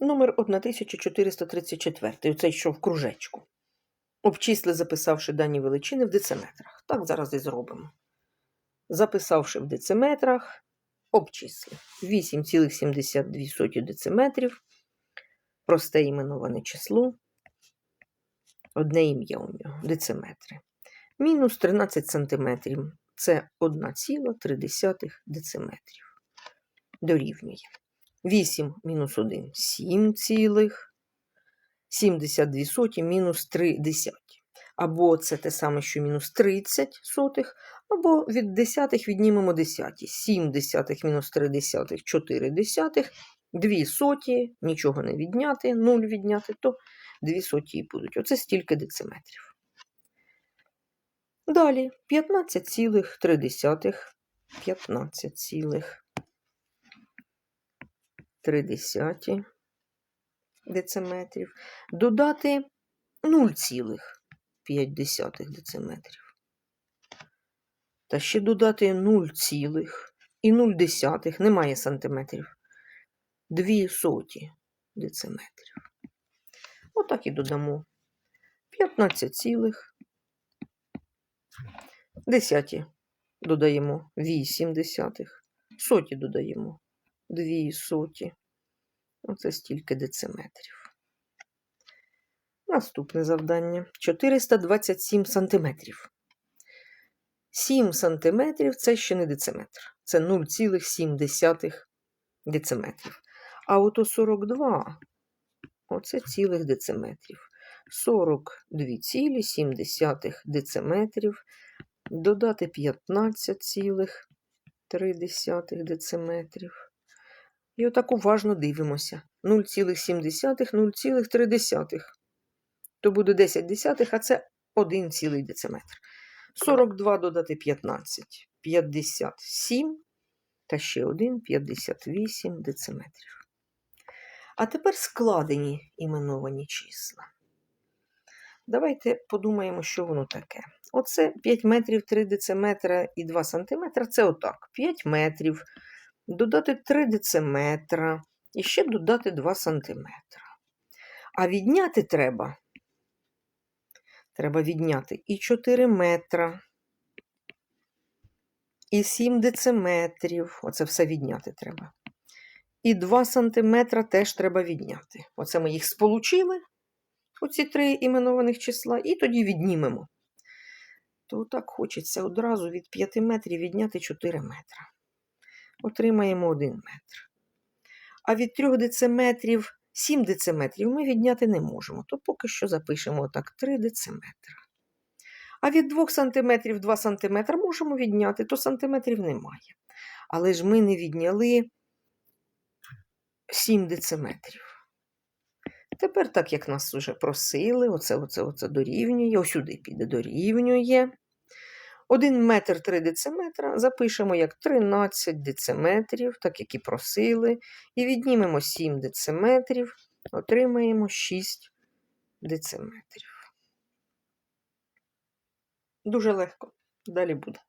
Номер 1434. Оцей що в кружечку. Обчисли, записавши дані величини в дециметрах. Так зараз і зробимо. Записавши в дециметрах, обчисли. 8,72 дециметрів. Просте іменоване число. Одне ім'я у нього. Дециметри. Мінус 13 сантиметрів. Це 1,3 дециметрів. Дорівнює. 8 мінус 1 7 цілих. 72 соті мінус 3 десяті. Або це те саме, що мінус 30 сотих, або від десятих віднімемо десяті. 7 десятих мінус 3 десятих, 4 десятих, 2 соті, нічого не відняти, 0 відняти, то 2 соті будуть. Оце стільки дециметрів. Далі 15,3. 15,3. 3,3 дециметрів, додати 0,5 дециметрів. Та ще додати 0, і 0,0 немає сантиметрів, 2 соті дециметрів. Отак і додамо 15, десяті додаємо 8 десятих, соті додаємо 2 соті. Оце стільки дециметрів. Наступне завдання 427 сантиметрів. 7 сантиметрів це ще не дециметр. Це 0,7 дециметрів. А ото 42 оце цілих дециметрів. 42,7 дециметрів. Додати 15,3 дециметрів. І отак уважно дивимося. 0,7, 0,3. То буде 10 десятих, а це 1 цілий дециметр. 42 додати 15. 57 та ще 1 58 дециметрів. А тепер складені іменовані числа. Давайте подумаємо, що воно таке. Оце 5 метрів 3 дециметра і 2 сантиметра. Це отак. 5 метрів додати 3 дециметра і ще додати 2 сантиметра. А відняти треба. Треба відняти і 4 метра, і 7 дециметрів. Оце все відняти треба. І 2 сантиметра теж треба відняти. Оце ми їх сполучили, оці три іменованих числа, і тоді віднімемо. То так хочеться одразу від 5 метрів відняти 4 метра отримаємо 1 метр. А від 3 дециметрів 7 дециметрів ми відняти не можемо, то поки що запишемо так 3 дециметра. А від 2 см 2 см можемо відняти, то сантиметрів немає. Але ж ми не відняли 7 дециметрів. Тепер, так як нас вже просили, оце, оце, оце дорівнює, ось сюди піде дорівнює. 1 метр 3 дециметра запишемо як 13 дециметрів, так як і просили. І віднімемо 7 дециметрів, отримаємо 6 дециметрів. Дуже легко. Далі буде.